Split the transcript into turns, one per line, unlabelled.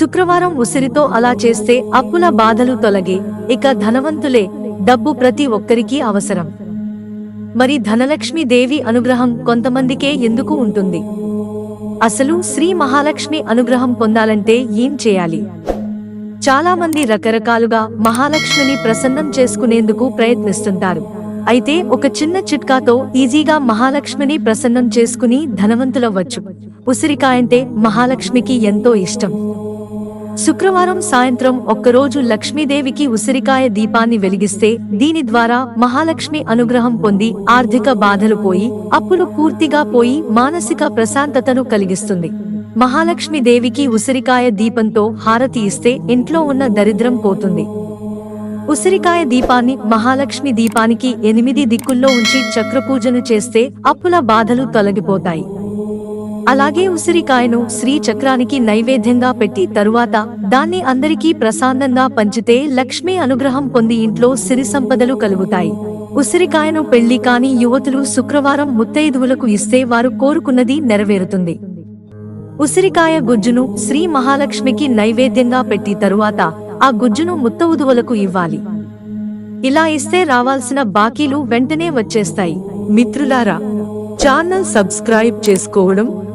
శుక్రవారం ఉసిరితో అలా చేస్తే అప్పుల బాధలు తొలగే. ఇక ధనవంతులే డబ్బు ప్రతి ఒక్కరికి అవసరం. మరి ధనలక్ష్మి దేవి అనుగ్రహం కొంతమందికే ఎందుకు ఉంటుంది? అసలు శ్రీ మహాలక్ష్మి అనుగ్రహం పొందాలంటే ఏం చేయాలి? చాలామంది రకరకాలుగా మహాలక్ష్మిని ప్రసన్నం చేసుకునేందుకు ప్రయత్నిస్తుంటారు. అయితే ఒక చిన్న చిట్కాతో ఈజీగా మహాలక్ష్మిని ప్రసన్నం చేసుకుని ధనవంతులవ్వచ్చు. ఉసిరికాయంటే మహాలక్ష్మికి ఎంతో ఇష్టం. శుక్రవారం సాయంత్రం ఒక్కరోజు లక్ష్మీదేవికి ఉసిరికాయ దీపాన్ని వెలిగిస్తే దీని ద్వారా మహాలక్ష్మి అనుగ్రహం పొంది ఆర్థిక బాధలు పోయి అప్పులు పూర్తిగా పోయి మానసిక ప్రశాంతతను కలిగిస్తుంది. మహాలక్ష్మీదేవికి ఉసిరికాయ దీపంతో హారతి ఇస్తే ఇంట్లో ఉన్న దరిద్రం పోతుంది. ఉసిరికాయ దీపాన్ని మహాలక్ష్మి దీపానికి ఎనిమిది దిక్కుల్లో ఉంచి చక్రపూజను చేస్తే అప్పుల బాధలు తొలగిపోతాయి. అలాగే ఉసిరికాయను శ్రీ చక్రానికి నైవేద్యంగా పెట్టి తరువాత దాన్ని అందరికీ ప్రశాంతంగా పంచితే లక్ష్మీ అనుగ్రహం పొంది ఇంట్లో సిరి సంపదలు కలుగుతాయి. ఉసిరికాయను పెళ్ళి కాని యువతులు శుక్రవారం ముత్తైదువులకు ఇస్తే వారు కోరుకున్నది నెరవేరుతుంది. ఉసిరికాయ గుజ్జును శ్రీ మహాలక్ష్మికి నైవేద్యంగా పెట్టి తరువాత ఆ గుజ్జును ముత్తవుదువులకు ఇవ్వాలి. ఇలా ఇస్తే రావాల్సిన బాకీలు వెంటనే వచ్చేస్తాయి.
మిత్రులారా ఛానల్ సబ్స్క్రైబ్ చేసుకోవడం